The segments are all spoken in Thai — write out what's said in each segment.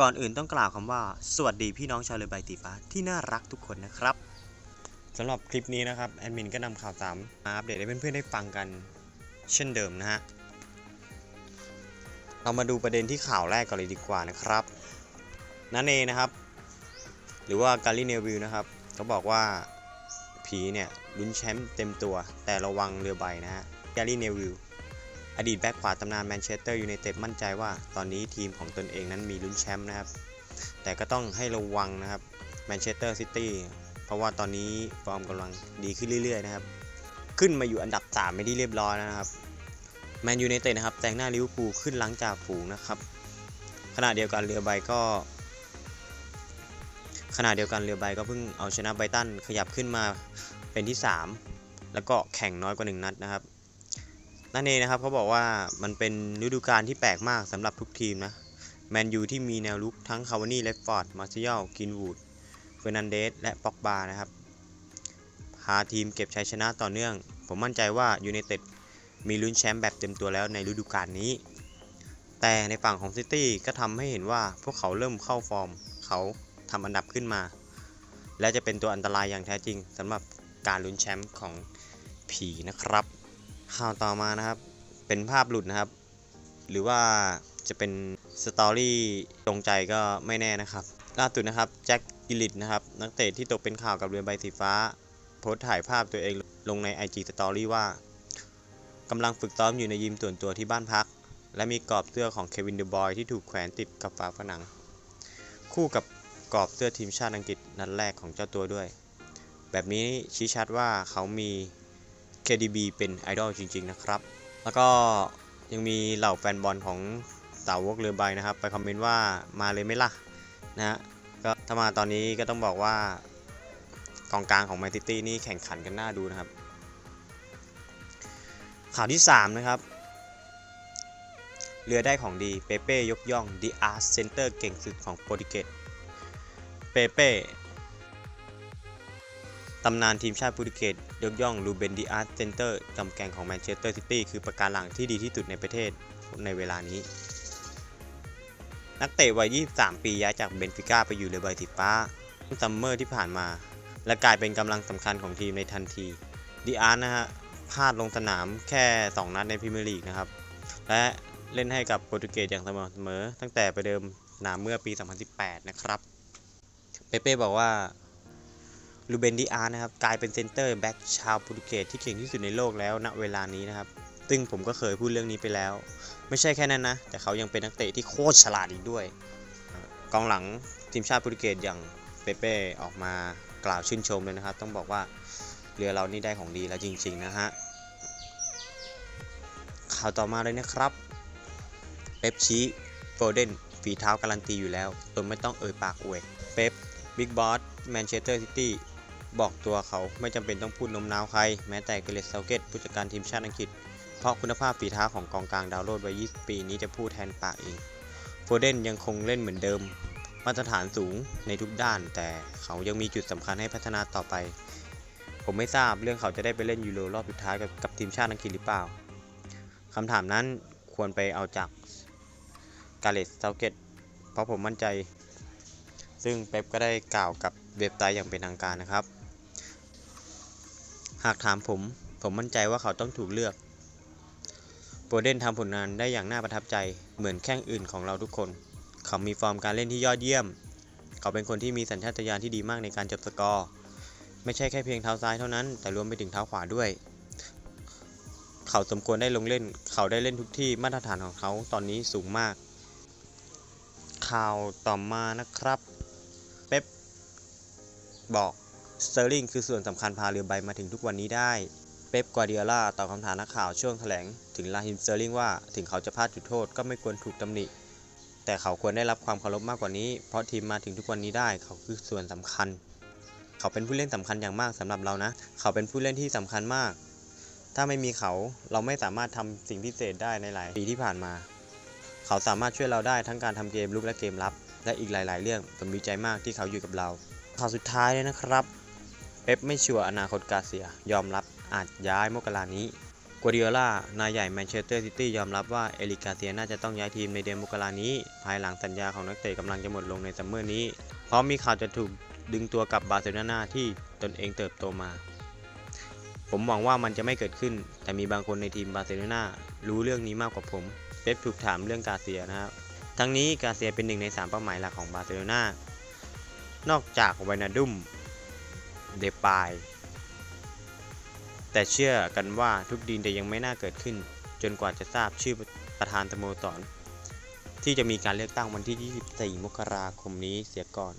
ก่อนอื่นต้องกล่าวคำว่า สวัสดีพี่น้องชาวเรือใบตีฟ้าที่น่ารักทุกคนนะครับสำหรับคลิปนี้นะครับแอดมินก็นำข่าวสารมาอัปเดตให้เพื่อนๆได้ฟังกันเช่นเดิมนะฮะเรามาดูประเด็นที่ข่าวแรกก่อนเลยดีกว่านะครับนันเองนะครับ หรือว่าการีเนวิลนะครับเขาบอกว่าผีเนี่ยลุ้นแชมป์เต็มตัวแต่ระวังเรือใบนะฮะการีเนวิล อดีตแบ็กขวาตำนานแมนเชสเตอร์ยูไนเต็ดมั่นใจว่าตอนนี้ทีมของตนเองนั้นมีลุ้นแชมป์นะครับ แต่ก็ต้องให้ระวังนะครับแมนเชสเตอร์ซิตี้เพราะว่าตอนนี้ฟอร์มกำลังดีขึ้นเรื่อยๆนะครับ ขึ้นมาอยู่อันดับ3ไม่ได้เรียบร้อยนะครับแมนยูไนเต็ดนะครับแซงหน้าลิเวอร์พูลขึ้นหลังจากฝูงนะครับขณะเดียวกันเรือใบก็ขณะเดียวกันเรือใบก็เพิ่งเอาชนะไบรตันขยับขึ้นมาเป็นที่ 3 แล้วก็แข่งน้อยกว่า 1 นัดนะครับ นั่นเองนะครับเขาบอกว่ามันเป็นฤดูกาลที่แปลกมากสำหรับทุกทีมนะแมนยูที่มีแนวลุกทั้งคาวานี่เลฟฟอร์ดมาร์เซียลกินวูดเฟอร์นันเดสและป็อกบานะครับพาทีมเก็บชัยชนะต่อเนื่อง ผมมั่นใจว่ายูไนเต็ดมีลุ้นแชมป์แบบเต็มตัวแล้วในฤดูกาลนี้ แต่ในฝั่งของซิตี้ก็ทำให้เห็นว่าพวกเขาเริ่มเข้าฟอร์ม เขาทำอันดับขึ้นมา และจะเป็นตัวอันตรายอย่างแท้จริงสำหรับการลุ้นแชมป์ของผีนะครับ ข่าวต่อมานะครับ เป็นภาพหลุดนะครับ หรือว่าจะเป็นสตอรี่ตรงใจก็ไม่แน่นะครับ ล่าสุดนะครับแจ็คกิลิตนะครับ นักเตะที่ตกเป็นข่าวกับเรือใบสีฟ้า โพสต์ถ่ายภาพตัวเองลงใน IG Story ว่ากำลังฝึกซ้อมอยู่ในยิมส่วนตัวที่บ้านพัก และมีกรอบเสื้อของเควินเดอบอยที่ถูกแขวนติดกับฝาผนัง คู่กับกรอบเสื้อทีมชาติอังกฤษนัดแรกของเจ้าตัวด้วย แบบนี้ชี้ชัดว่าเขามี KDB เป็นไอดอลจริง ๆ นะครับ แล้วก็ยังมีเหล่าแฟนบอลของสาวกเรือใบนะครับ ไปคอมเมนต์ว่ามาเลยไหมล่ะนะฮะก็ถ้ามาตอนนี้ก็ต้องบอกว่ากองกลางของแมนซิตี้นี่แข่งขันกันน่าดูนะครับ ข่าวที่ 3 นะครับ เรือได้ของดีเปเป้ยกย่องดีอาร์เซนเตอร์เก่งสุดของโปรตุเกสเปเป้ตำนานทีมชาติโปรตุเกส ยกย่องลูเบนดิอาร์ตเซนเตอร์จำแกงของแมนเชสเตอร์ซิตี้คือประการหลังที่ดีที่สุดในประเทศในเวลานี้ นักเตะวัย 23 ปีย้ายจากเบนฟิก้าไปอยู่เรือใบสีฟ้าซัมเมอร์ที่ผ่านมา และกลายเป็นกำลังสำคัญของทีมในทันทีดิอาร์นะฮะพลาดลงสนามแค่ 2 นัดในพรีเมียร์ลีกนะครับ และเล่นให้กับโปรตุเกสอย่างสม่ำเสมอ ตั้งแต่ไปเดิมสนามเมื่อปี 2018 นะครับ เปเป้บอกว่า ลูเบนดิอาร์นะครับกลายเป็นเซนเตอร์แบ็กชาวโปรตุเกสที่เก่งที่สุดในโลกแล้วณเวลานี้นะครับซึ่งผมก็เคยพูดเรื่องนี้ไปแล้ว ไม่ใช่แค่นั้นนะ แต่เขายังเป็นนักเตะที่โคตรฉลาดอีกด้วย กองหลังทีมชาติโปรตุเกสอย่างเปเป้ออกมากล่าวชื่นชมเลยนะครับ ต้องบอกว่าเรือเรานี่ได้ของดีแล้วจริง ๆ นะฮะข่าวต่อมาเลยนะครับเป๊ปชี้โฟเดนฝีเท้าการันตีอยู่แล้วจนไม่ต้องเอ่ยปากอวยเป๊ปบิ๊กบอสแมนเชสเตอร์ซิตี้ บอกตัวเขาไม่จำเป็นต้องพูดโนมน้าวใคร แม้แต่เกเรตเซาเกตผู้จัดการทีมชาติอังกฤษ เพราะคุณภาพฝีเท้าของกองกลางดาวโรดวัย 20 ปีนี้จะพูดแทนปากเองโฟเดนยังคงเล่นเหมือนเดิม มาตรฐานสูงในทุกด้าน แต่เขายังมีจุดสำคัญให้พัฒนาต่อไป ผมไม่ทราบเรื่องเขาจะได้ไปเล่นยูโรรอบสุดท้ายกับกับทีมชาติอังกฤษหรือเปล่าคำถามนั้นควรไปเอาจากกาเลตเซาเกตเพราะผมมั่นใจซึ่งเป๊ปก็ได้กล่าวกับเว็บไซต์อย่างเป็นทางการนะครับ หากถามผม ผมมั่นใจว่าเขาต้องถูกเลือกโปรเดนทำผลงานได้อย่างน่าประทับใจ เหมือนแข้งอื่นของเราทุกคน เขามีฟอร์มการเล่นที่ยอดเยี่ยม เขาเป็นคนที่มีสัญชาตญาณที่ดีมากในการจับสกอร์ ไม่ใช่แค่เพียงเท้าซ้ายเท่านั้น แต่รวมไปถึงเท้าขวาด้วย เขาสมควรได้ลงเล่น เขาได้เล่นทุกที่มาตรฐานของเขาตอนนี้สูงมาก ข่าวต่อมานะครับ เป๊ปบอก สเตอร์ลิงคือส่วนสำคัญพาเรือใบมาถึงทุกวันนี้ได้ เป๊ปกวาร์ดิโอลาตอบคำถามนักข่าวช่วงแถลง ถึงลาฮิมสเตอร์ลิงว่าถึงเขาจะพลาดจุดโทษก็ไม่ควรถูกตำหนิ แต่เขาควรได้รับความเคารพมากกว่านี้ เพราะทีมมาถึงทุกวันนี้ได้ เขาคือส่วนสำคัญ เขาเป็นผู้เล่นสำคัญอย่างมากสำหรับเรานะ เขาเป็นผู้เล่นที่สำคัญมาก ถ้าไม่มีเขาเราไม่สามารถทำสิ่งพิเศษได้ในหลายปีที่ผ่านมา เขาสามารถช่วยเราได้ทั้งการทำเกมลุกและเกมรับ และอีกหลาย ๆ เรื่องผมดีใจมากที่เขาอยู่กับเราข่าวสุดท้ายเลยนะครับ เป๊ปไม่ชัวร์อนาคตกาเซีย ยอมรับอาจย้ายมกรานี้กัวดิโอล่านายใหญ่แมนเชสเตอร์ซิตี้ยอมรับว่าเอริกาเซียน่าจะต้องย้ายทีมในเดือนมกรานี้ ภายหลังสัญญาของนักเตะกำลังจะหมดลงในซัมเมอร์นี้เพราะมีข่าวจะถูกดึงตัวกลับบาร์เซโลนาที่ตนเองเติบโตมา ผมหวังว่ามันจะไม่เกิดขึ้น แต่มีบางคนในทีมบาร์เซโลนารู้เรื่องนี้มากกว่าผมเป๊ปถูกถามเรื่องกาเซียนะครับทั้งนี้กาเซียเป็นหนึ่งใน3เป้าหมายหลักของบาร์เซโลนานอกจากวานาดุม เดปายแต่เชื่อกันว่าทุกดีลจะยังไม่น่าเกิดขึ้น จนกว่าจะทราบชื่อประธานสโมสรที่จะมีการเลือกตั้งวันที่ 24 มกราคมนี้เสียก่อน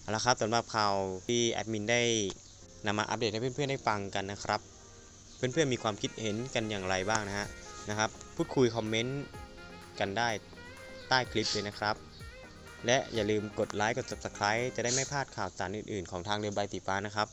เอาละครับสำหรับข่าวที่แอดมินได้นำมาอัปเดตให้เพื่อนๆได้ฟังกันนะครับ เพื่อนๆมีความคิดเห็นกันอย่างไรบ้างนะฮะนะครับ พูดคุยคอมเมนต์กันได้ใต้คลิปเลยนะครับ และอย่าลืมกดไลค์กด Subscribe จะได้ไม่พลาดข่าวสารอื่นๆ ของทางเรือใบสีฟ้านะครับ